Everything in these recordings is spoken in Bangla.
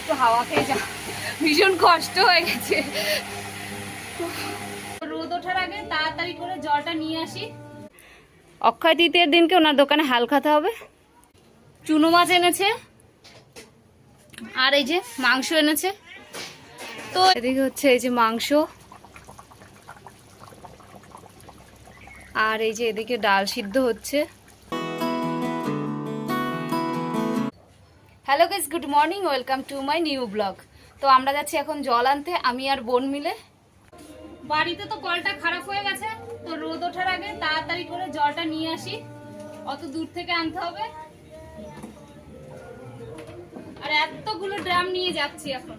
একটু হাওয়া খেয়ে যা। ভীষণ কষ্ট হয়ে গেছে। রোদ ওঠার আগে তাড়াতাড়ি করে জলটা নিয়ে আসি। অক্ষয় তৃতীয়ের দিনকে ওনার দোকানে হাল খাতে হবে। চুনো মাছ এনেছে। আর এই যে মাংস এনেছে। তো এদিকে হচ্ছে এই যে মাংস। আর এই যে এদিকে ডাল সিদ্ধ হচ্ছে। Hello guys good morning welcome to my new blog তো আমরা যাচ্ছি এখন জল আনতে, আমি আর বোন মিলে। বাড়িতে তো কলটা খারাপ হয়ে গেছে, তো রোদ ওঠার আগে তাড়াতাড়ি করে জলটা নিয়ে আসি। অত দূর থেকে আনতে হবে। আর এতগুলো ড্রাম নিয়ে যাচ্ছি এখন।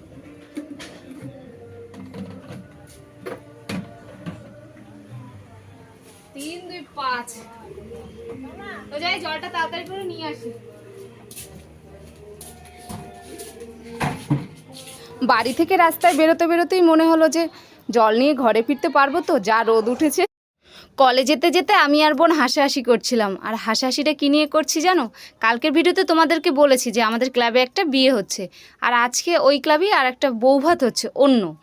তিন, দুই, পাঁচ। তো যাই, জলটা তাড়াতাড়ি করে নিয়ে আসি। বাড়ি থেকে রাস্তায় বেরোতে বেরোতেই মনে হলো যে জল নিয়ে ঘরে ফিরতে পারব তো, যা রোদ উঠেছে। কলে যেতে যেতে আমি আর বোন হাসাহাসি করছিলাম। আর হাসাহাসিটা কী নিয়ে করছি জানো? কালকের ভিডিওতে তোমাদেরকে বলেছি যে আমাদের ক্লাবে একটা বিয়ে হচ্ছে। আর আজকে ওই ক্লাবেই আর একটা বৌভাত হচ্ছে, অন্য।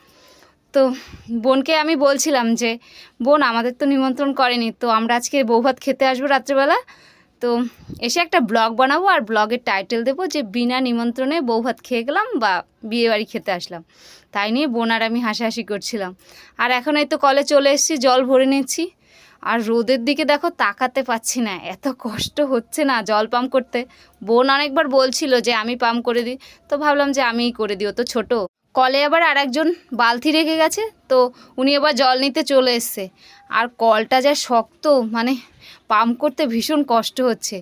তো বোনকে আমি বলছিলাম যে, বোন, আমাদের তো নিমন্ত্রণ করেনি, তো আমরা আজকে বৌভাত খেতে আসব রাত্রেবেলা। তো এসে একটা ব্লগ বানাবো আর ব্লগের টাইটেল দেবো যে বিনা নিমন্ত্রণে বৌভাত খেয়ে গেলাম বা বিয়ে বাড়ি খেতে আসলাম। তাই নিয়ে বোন আর আমি হাসাহাসি করছিলাম। আর এখন এই তো কলে চলে এসেছি, জল ভরে নিচ্ছি আর রোদের দিকে দেখো তাকাতে পাচ্ছি না, এত কষ্ট হচ্ছে না জল পাম্প করতে। বোন অনেকবার বলছিল যে আমি পাম্প করে দিই, তো ভাবলাম যে আমিই করে দিও তো ছোটো। কলে আবার আর একজন বালতি রেখে গেছে, তো উনি আবার জল নিতে চলে এসছে। আর কলটা যা শক্ত মানে পাম্প করতে ভীষণ কষ্ট হচ্ছে।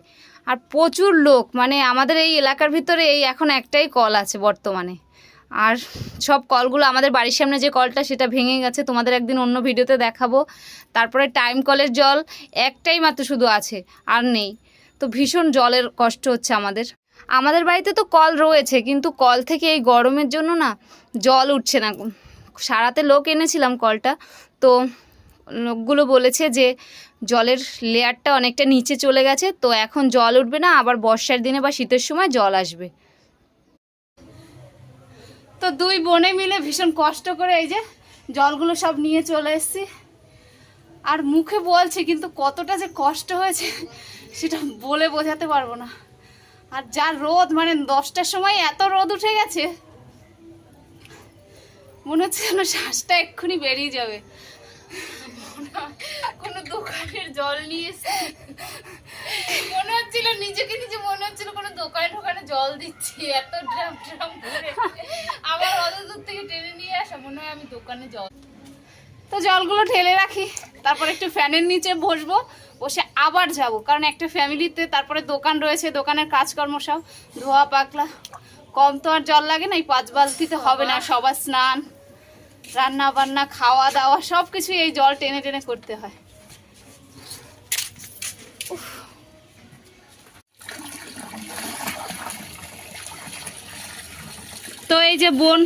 আর প্রচুর লোক মানে আমাদের এই এলাকার ভিতরে এই এখন একটাই কল আছে বর্তমানে। আর সব কলগুলো, আমাদের বাড়ির সামনে যে কলটা, সেটা ভেঙে গেছে। তোমাদের একদিন অন্য ভিডিওতে দেখাবো। তারপরে টাইম কলের জল একটাই মাত্র শুধু আছে, আর নেই। তো ভীষণ জলের কষ্ট হচ্ছে আমাদের। আমাদের বাড়িতে তো কল রয়েছে, কিন্তু কল থেকে এই গরমের জন্য না জল উঠছে না। সারাতে লোক এনেছিলাম কলটা, তো লোকগুলো বলেছে যে জলের লেয়ারটা অনেকটা নিচে চলে গেছে, তো এখন জল উঠবে না, আবার বর্ষার দিনে বা শীতের সময় জল আসবে। তো দুই বোনে মিলে ভীষণ কষ্ট করে এই যে জলগুলো সব নিয়ে চলে এসেছি। আর মুখে বলছে কিন্তু কতটা যে কষ্ট হয়েছে, সেটা বলে বোঝাতে পারব না। আর যা রোদ মানে দশটার সময় এত রোদ উঠে গেছে, মনে হচ্ছে যেন শ্বাসটা এক্ষুনি বেরিয়ে যাবে। কোনো দোকানের জল নিয়ে এসে মনে হচ্ছিল নিজেকে নিজে মনে হচ্ছিল কোনো দোকানে ঢোকানে জল দিচ্ছি, এত ড্রাম ড্রাম ভরে আবার অত দূর থেকে টেনে নিয়ে আসা, মনে হয় আমি দোকানে জল তো জলগুলো ঢেলে রাখি, তারপর একটু ফ্যানের নিচে বসবো, বসে আবার যাব। কারণ একটা ফ্যামিলিতে তারপরে দোকান রয়েছে, দোকানের কাজকর্ম সব ধোয়া পাকলা। কম তো আর জল লাগে না, এই পাঁচ বালতিতে হবে না, সবার স্নান। রান্না বান্না খাওয়া দাওয়া সব কিছু এই জল টেনে টেনে করতে হয়। তো এই যে বোন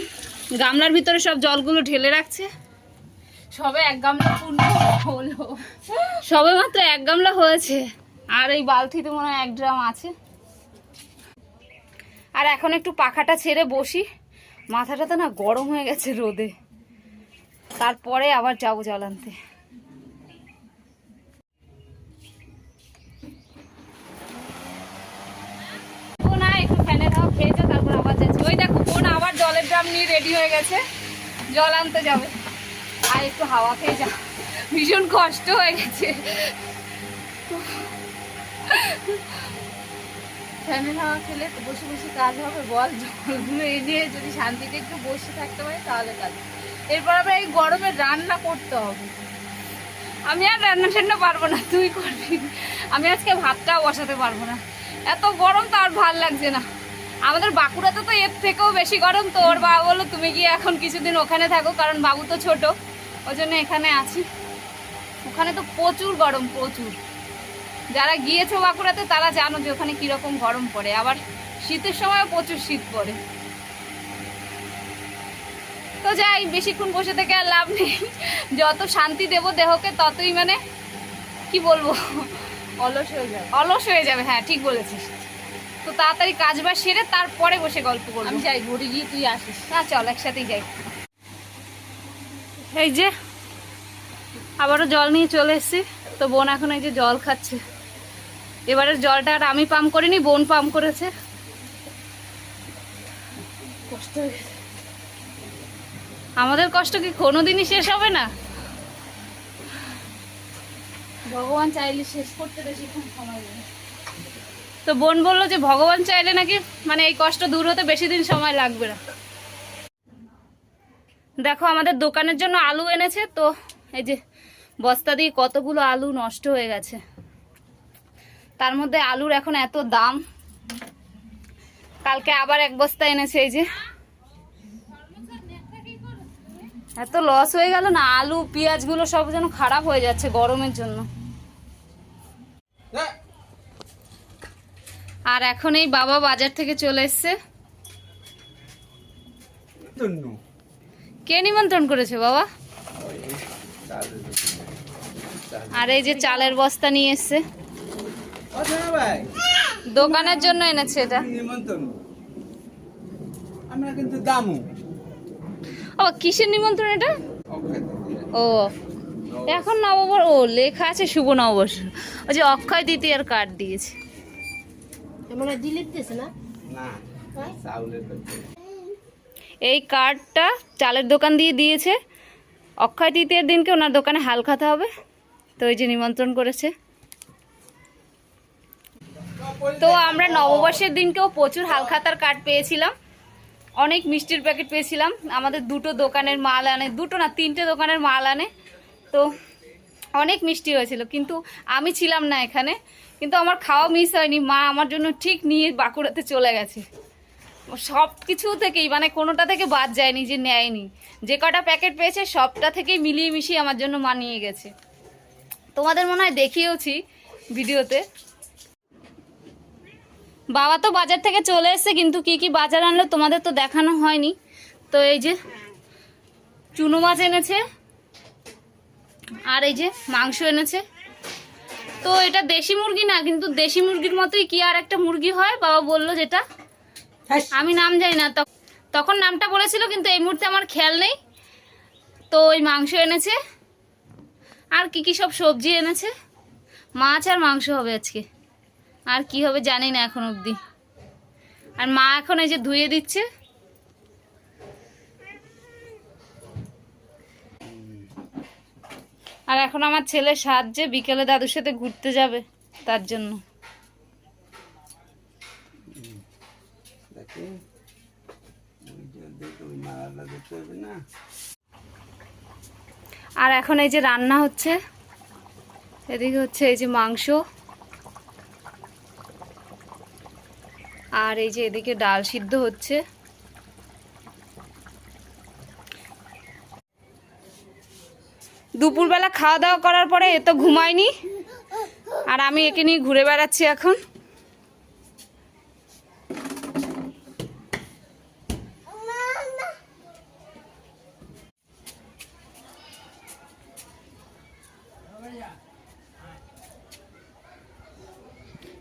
গামলার ভিতরে সব জলগুলো ঢেলে রাখছে। সবে এক গামলা পূর্ণ হলো। সবে মাত্র এক গামলা হয়েছে। আর এই বালতিতে মনে হয় এক ড্রাম আছে। আর এখন একটু পাখাটা ছেড়ে বসি। মাথাটা তো না গরম হয়ে গেছে রোদে। তারপরে আবার যাব জল আনতে। ওই দেখো, বোন জলের ড্রাম নিয়ে রেডি হয়ে গেছে। জল যাবে। আর একটু হাওয়া খেয়ে ভীষণ কষ্ট হয়ে গেছে। হাওয়া খেলে বসে বসে কাজ হবে, বল জলগুলো এনে যদি শান্তিতে একটু বসে থাকতে পারি, তাহলে কাজ। এরপর আবার এই গরমে রান্না করতে হবে। আমি আর রান্না টান্না পারব না, তুই করবি। আমি আজকে ভাতটাও বসাতে পারব না। এত গরম তো আর ভালো লাগছে না। আমাদের বাঁকুড়াতে তো এর থেকেও বেশি গরম, তো ওর বাবা বলল, তুমি গিয়ে এখন কিছুদিন ওখানে থাকো, কারণ বাবু তো ছোট, ওই জন্য এখানে আছি। ওখানে তো প্রচুর গরম, প্রচুর। যারা গিয়েছো বাঁকুড়াতে, তারা জানো যে ওখানে কীরকম গরম পড়ে। আবার শীতের সময় প্রচুর শীত পড়ে। তো যাই বেশিক্ষণ বসে থেকে আর লাভ নেই। যত শান্তি দেব দেহকে ততই মানে কি বলব? অলস হয়ে যাবে। অলস হয়ে যাবে হ্যাঁ ঠিক বলেছিস। তো তাড়াতাড়ি কাজ বাজ সেরে তারপরে বসে গল্প করব। আমি যাই ঘুরে গিয়ে তুই আসিস। না চল একসাথেই যাই। এই যে আবারও জল নিয়ে চলে এসেছি। তো বোন এখন এই যে জল খাচ্ছে। এবারে জলটা আর আমি পাম্প করিনি বোন পাম্প করেছে। কষ্ট হয়ে গেছে। আমাদের কষ্ট কি কোনোদিনই শেষ হবে না? ভগবান চাইলে শেষ করতে বেশিক্ষণ সময় নেই। তো বোন বলল যে ভগবান চাইলে নাকি মানে এই কষ্ট দূর হতে বেশি দিন সময় লাগবে না। দেখো আমাদের দোকানের জন্য আলু এনেছে তো এই যে বস্তা দিয়ে কতগুলো আলু নষ্ট হয়ে গেছে। তার মধ্যে আলুর এখন এত দাম। কালকে আবার এক বস্তা এনেছে এই যে এত লস হয়ে গেল না আলু পেঁয়াজগুলো সব যেন খারাপ হয়ে যাচ্ছে গরমের জন্য। আর এখন এই বাবা বাজার থেকে চলে এসছে। কে নিমন্ত্রণ করেছে বাবা। আর এই যে চালের বস্তা নিয়ে এসছে। দোকানের জন্য এনেছে এটা। নিমন্ত্রণ। আমরা কিন্তু দামু। ও কিসের নিমন্ত্রণ এটা? ও এখন নববর ও লেখা আছে শুভ নববর্ষ। ওই যে অক্ষয় দ্বিতীয়ার কার্ড দিয়েছে। এই কার্ডটা চালের দোকান দিয়ে দিয়েছে। অক্ষয় তৃতীয়ার দিনকে ওনার দোকানে হাল খাতে হবে। তো ওই যে নিমন্ত্রণ করেছে। তো আমরা নববর্ষের দিনকেও প্রচুর হালখাতার কার্ড পেয়েছিলাম। অনেক মিষ্টির প্যাকেট পেয়েছিলাম। আমাদের দুটো দোকানের মাল আনে, দুটো না তিনটে দোকানের মাল আনে। তো অনেক মিষ্টি হয়েছিল, কিন্তু আমি ছিলাম না এখানে। কিন্তু আমার খাওয়া মিস হয়নি, মা আমার জন্য ঠিক নিয়ে বাঁকুড়াতে চলে গেছে। সব কিছু থেকেই মানে কোনোটা থেকে বাদ যায়নি যে নেয়নি। যে কটা প্যাকেট পেয়েছে, সবটা থেকেই মিলিয়ে মিশিয়ে আমার জন্য মা নিয়ে গেছে। তোমাদের মনে হয় দেখিয়েওছি ভিডিওতে বাবা তো বাজার থেকে চলে এসেছে কিন্তু কি কি বাজার আনলো তোমাদের তো দেখানো হয়নি। তো এই যে চুনো মাছ এনেছে আর এই যে মাংস এনেছে। তো এটা দেশি মুরগি না কিন্তু দেশি মুরগির মতোই কি আর একটা মুরগি হয়? বাবা বলল যেটা। আমি নাম জানি না তখ- তখন নামটা বলেছিল কিন্তু এই মুহূর্তে আমার খেয়াল নেই। তো ওই মাংস এনেছে আর কি কি সব সবজি এনেছে। মাছ আর মাংস হবে আজকে। আর কি হবে জানি না এখন অবধি। আর মা এখন এই যে ধুয়ে দিচ্ছে। আর এখন আমার ছেলে সাহায্যে বিকেলে দাদুর সাথে ঘুরতে যাবে তার জন্য। আর এখন এই যে রান্না হচ্ছে এদিকে হচ্ছে এই যে মাংস। আর এই যে এদিকে ডাল সিদ্ধ হচ্ছে। দুপুরবেলা খাওয়া দাওয়া করার পরে এ তো ঘুমায়নি, আর আমি একে নিয়ে ঘুরে বেড়াচ্ছি এখন।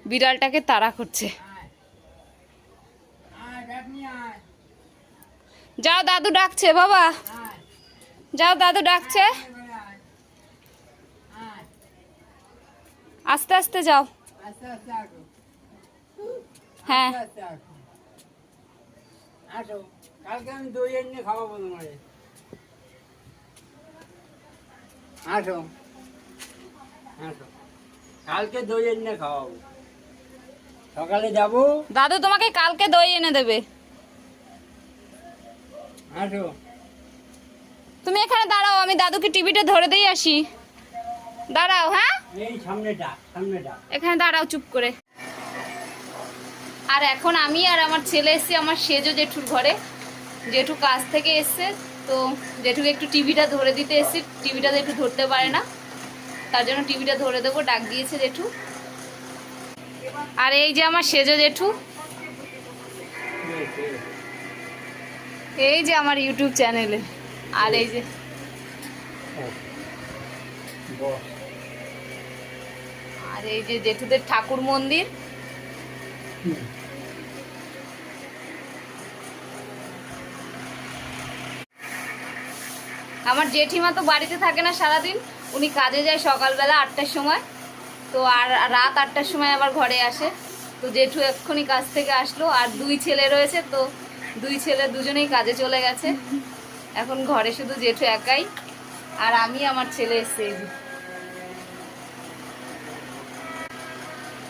বিড়ালটাকে তাড়া করছে। যাও দাদু ডাকছে বাবা। যাও দাদু ডাকছে। আস্তে আস্তে যাও। হ্যাঁ। কালকে দই এনে খাওয়াবো। সকালে যাব। দাদু তোমাকে কালকে দই এনে দেবে। আসো তুমি এখানে দাঁড়াও আমি দাদুকে টিভিটা ধরে দিয়ে আসি। দাঁড়াও হ্যাঁ? এই সামনে ডাক সামনে ডাক এখানে দাঁড়াও চুপ করে। আর এখন আমি আর আমার ছেলে এসছি আমার সেজো জেঠুর ঘরে। জেঠু কাজ থেকে এসছে তো জেঠুকে একটু টিভিটা ধরে দিতে এসছি। টিভিটা তো একটু ধরতে পারে না। তার জন্য টিভিটা ধরে দেবো ডাক দিয়েছে জেঠু। আর এই যে আমার সেজো জেঠু। এই যে আমার ইউটিউব চ্যানেলে আর এই যে আর এই যে জেঠুদের ঠাকুর মন্দির। আমার জেঠিমা তো বাড়িতে থাকে না সারাদিন। উনি কাজে যায় সকালবেলা আটটার সময়। তো আর রাত আটটার সময় আবার ঘরে আসে। তো জেঠু এক্ষুনি কাজ থেকে আসলো। আর দুই ছেলে রয়েছে, তো দুই ছেলে দুজনেই কাজে চলে গেছে। এখন ঘরে শুধু জেঠু একাই, আর আমি আমার ছেলে এসছে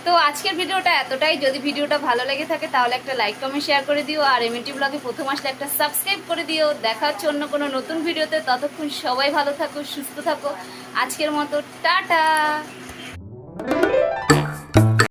তো আজকের ভিডিওটা এতটাই। যদি ভিডিওটা ভালো লেগে থাকে, তাহলে একটা লাইক কমেন্ট শেয়ার করে দিও, আর এমএনটি ব্লগে প্রথম আসলে একটা সাবস্ক্রাইব করে দিও। দেখা হচ্ছে অন্য কোনো নতুন ভিডিওতে। ততক্ষণ সবাই ভালো থাকো, সুস্থ থাকো। আজকের মতো, টাটা!